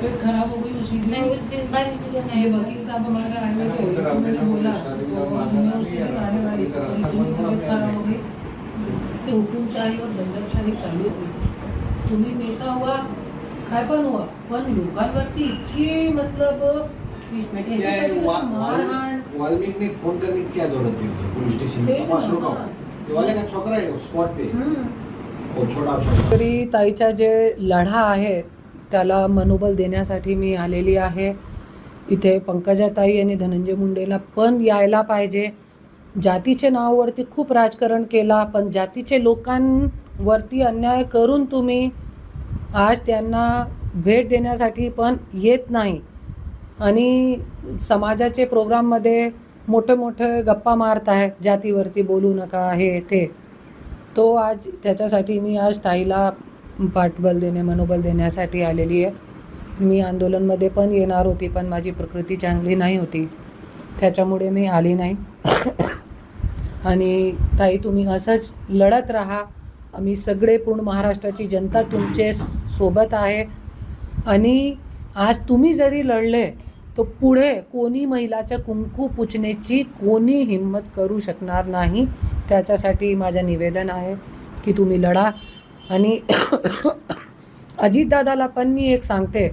तबीयत खराब हो गई उसी दिन। उस दिन जब ये वकील साहब हमारे आए हुए थे तो मैंने बोला मैं उसी दिन आने वाली थी तो इतनी तबीयत खराब हो गई। की हुकुमशाही और दंडकशाही चालू होती तुम्ही नेता हुआ काय पण हुआ? पण लोकांवरती इतकी मतलब है, वाल्मीकि ने फोन करने की क्या जरूरत थी पुलिस स्टेशन में तपास रुकाओ हाँ। ये वाले का छोकरा है स्पॉट पे। हम्म. वो छोटा छोटा। तरी ताईचा जे लढा आहे त्याला मनोबल देण्यासाठी मी आलेली आहे. इथे पंकजाताई आणि धनंजय मुंडेला पण यायला पाहिजे. जातीचे नावावरती खूप राजकारण केला पण जातीचे लोकांवरती अन्याय करून तुम्ही आज त्यांना भेट देण्यासाठी पण येत नाही. आणि समाजाचे प्रोग्राममध्ये मोठे मोठे गप्पा मारत आहे जातीवरती बोलू नका हे ते. तो आज त्याच्यासाठी मी आज ताईला पाठबल देणे मनोबल देण्यासाठी आलेली आहे. मी आंदोलनमध्ये पण येणार होती पण माझी प्रकृती चांगली नाही होती. त्याच्यामुळे मी आली नाही. आणि ताई तुम्ही असंच लढत राहा. आम्ही सगळे पूर्ण महाराष्ट्राची जनता तुमचे सोबत आहे. आणि आज तुम्ही जरी लढले तर पुढे कोणी महिलाच्या कुंकू पुचण्याची कोणी हिंमत करू शकणार नाही. त्याच्यासाठी माझं निवेदन आहे की तुम्ही लढा. आणि अजितदादाला पण मी एक सांगते.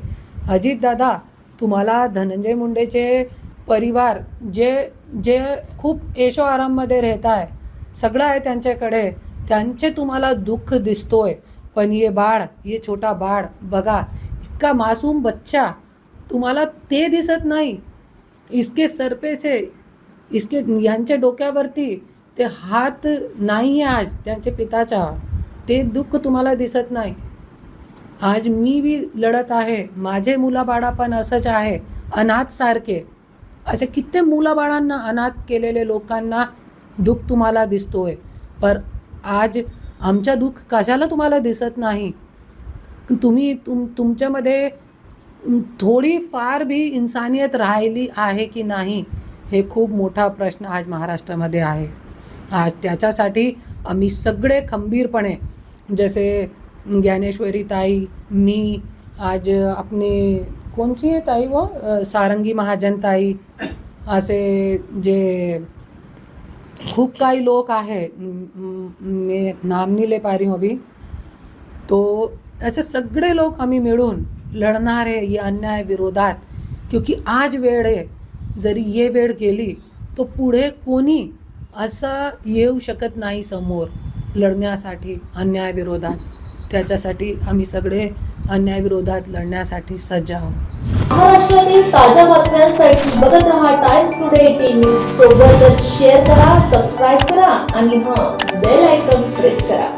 अजितदादा तुम्हाला धनंजय मुंडेचे परिवार जे जे खूप ऐशो आराममध्ये राहत आहे सगळं आहे त्यांच्याकडे. त्यांचे तुम्हाला दुःख दिसतोय. पण ये बाळ ये छोटा बाळ बघा इतका मासूम बच्चा तुम्हाला ते दिसत नाही. इसके सरपेचे इसके यांच्या डोक्यावरती ते हात नाही आहे आज त्यांच्या पिताचा ते दुःख तुम्हाला दिसत नाही. आज मी बी लढत आहे माझे मुलाबाळा पण असंच आहे अनाथसारखे असे कित्येक मुलाबाळांना अनाथ केलेले लोकांना दुःख तुम्हाला दिसतोय. पर आज आमच्या दुःख कशाला तुम्हाला दिसत नाही? तुम्ही तुम तुमच्यामध्ये थोडी फार भी इन्सानियत राहिली आहे की नाही हे खूप मोठा प्रश्न आज महाराष्ट्रामध्ये आहे. आज त्याच्यासाठी आम्ही सगळे खंबीरपणे जसे ज्ञानेश्वरी ताई मी आज आपने कोणची आहे ताई व? सारंगी महाजन ताई असे जे खूप काही लोक आहे मी नाम नाही ले पा रही हूँ अभी तो असे सगळे लोक आम्ही मिळून लढणार आहे या अन्याय विरोधात क्योंकि आज वेळ आहे जरी ये वेळ गेली तो पुढे कोणी असा येऊ शकत नाही समोर लढण्यासाठी अन्यायाविरोधात. त्याच्यासाठी आम्ही सगळे अन्यायाविरोधात लढण्यासाठी सज्ज आहोत. महाराष्ट्रातील ताज्या बातम्यांसाठी बघत रहा टाइम्स टुडे एटीन न्यूज सोबतच शेअर करा सबस्क्राईब करा आणि हां बेल आयकॉन प्रेस करा.